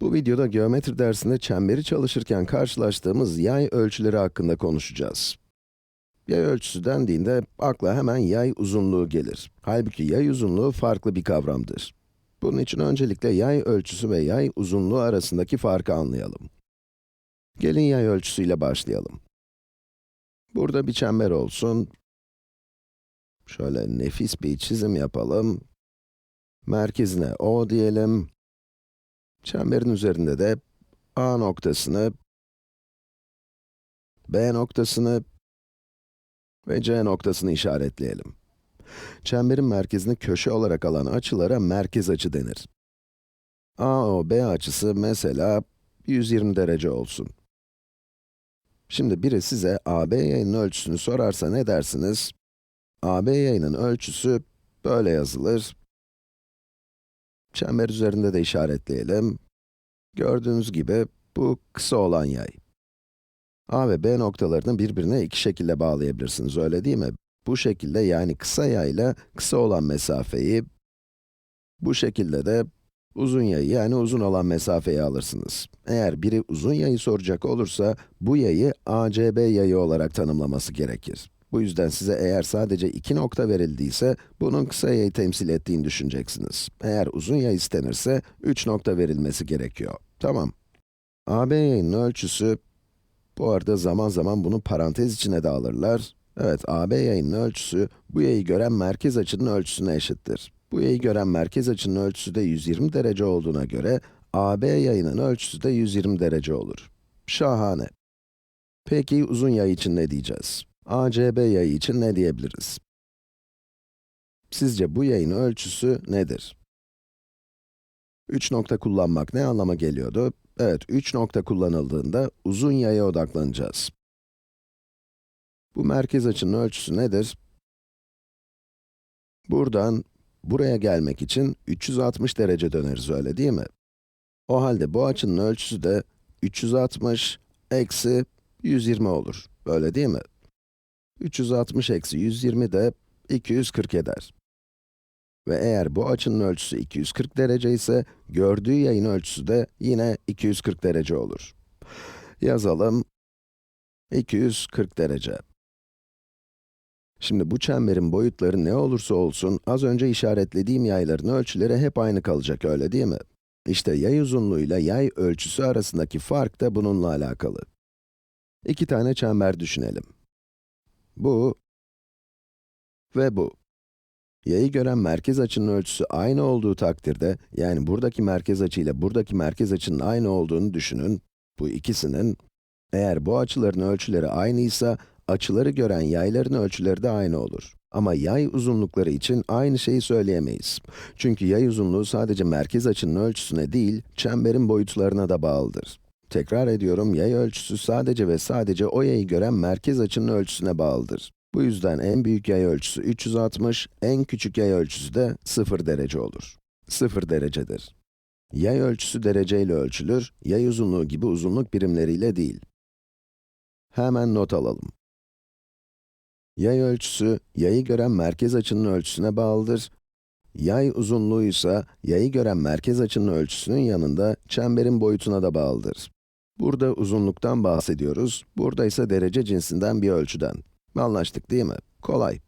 Bu videoda geometri dersinde çemberi çalışırken karşılaştığımız yay ölçüleri hakkında konuşacağız. Yay ölçüsü dendiğinde akla hemen yay uzunluğu gelir. Halbuki yay uzunluğu farklı bir kavramdır. Bunun için öncelikle yay ölçüsü ve yay uzunluğu arasındaki farkı anlayalım. Gelin yay ölçüsüyle başlayalım. Burada bir çember olsun. Şöyle nefis bir çizim yapalım. Merkezine O diyelim. Çemberin üzerinde de A noktasını, B noktasını ve C noktasını işaretleyelim. Çemberin merkezini köşe olarak alan açılara merkez açı denir. AOB açısı mesela 120 derece olsun. Şimdi biri size AB yayının ölçüsünü sorarsa ne dersiniz? AB yayının ölçüsü böyle yazılır. Çember üzerinde de işaretleyelim. Gördüğünüz gibi bu kısa olan yay. A ve B noktalarını birbirine iki şekilde bağlayabilirsiniz, öyle değil mi? Bu şekilde yani kısa yayla kısa olan mesafeyi, bu şekilde de uzun yayı yani uzun olan mesafeyi alırsınız. Eğer biri uzun yayı soracak olursa, bu yayı ACB yayı olarak tanımlaması gerekir. Bu yüzden size eğer sadece iki nokta verildiyse, bunun kısa yayı temsil ettiğini düşüneceksiniz. Eğer uzun yay istenirse, üç nokta verilmesi gerekiyor. Tamam. AB yayının ölçüsü, bu arada zaman zaman bunu parantez içine de alırlar. Evet, AB yayının ölçüsü, bu yayı gören merkez açının ölçüsüne eşittir. Bu yayı gören merkez açının ölçüsü de 120 derece olduğuna göre, AB yayının ölçüsü de 120 derece olur. Şahane. Peki uzun yay için ne diyeceğiz? ACB yayı için ne diyebiliriz? Sizce bu yayın ölçüsü nedir? 3 nokta kullanmak ne anlama geliyordu? Evet, 3 nokta kullanıldığında uzun yaya odaklanacağız. Bu merkez açının ölçüsü nedir? Buradan buraya gelmek için 360 derece döneriz, öyle değil mi? O halde bu açının ölçüsü de 360 eksi 120 olur, öyle değil mi? 360 eksi 120 de 240 eder. Ve eğer bu açının ölçüsü 240 derece ise, gördüğü yayın ölçüsü de yine 240 derece olur. Yazalım. 240 derece. Şimdi bu çemberin boyutları ne olursa olsun, az önce işaretlediğim yayların ölçüleri hep aynı kalacak, öyle değil mi? İşte yay uzunluğuyla yay ölçüsü arasındaki fark da bununla alakalı. İki tane çember düşünelim. Bu ve bu. Yayı gören merkez açının ölçüsü aynı olduğu takdirde, yani buradaki merkez açı ile buradaki merkez açının aynı olduğunu düşünün. Bu ikisinin, eğer bu açıların ölçüleri aynıysa, açıları gören yayların ölçüleri de aynı olur. Ama yay uzunlukları için aynı şeyi söyleyemeyiz. Çünkü yay uzunluğu sadece merkez açının ölçüsüne değil, çemberin boyutlarına da bağlıdır. Tekrar ediyorum, yay ölçüsü sadece ve sadece o yayı gören merkez açının ölçüsüne bağlıdır. Bu yüzden en büyük yay ölçüsü 360, en küçük yay ölçüsü de 0 derece olur. 0 derecedir. Yay ölçüsü dereceyle ölçülür, yay uzunluğu gibi uzunluk birimleriyle değil. Hemen not alalım. Yay ölçüsü, yayı gören merkez açının ölçüsüne bağlıdır. Yay uzunluğu ise, yayı gören merkez açının ölçüsünün yanında çemberin boyutuna da bağlıdır. Burada uzunluktan bahsediyoruz, burada ise derece cinsinden bir ölçüden. Anlaştık değil mi? Kolay.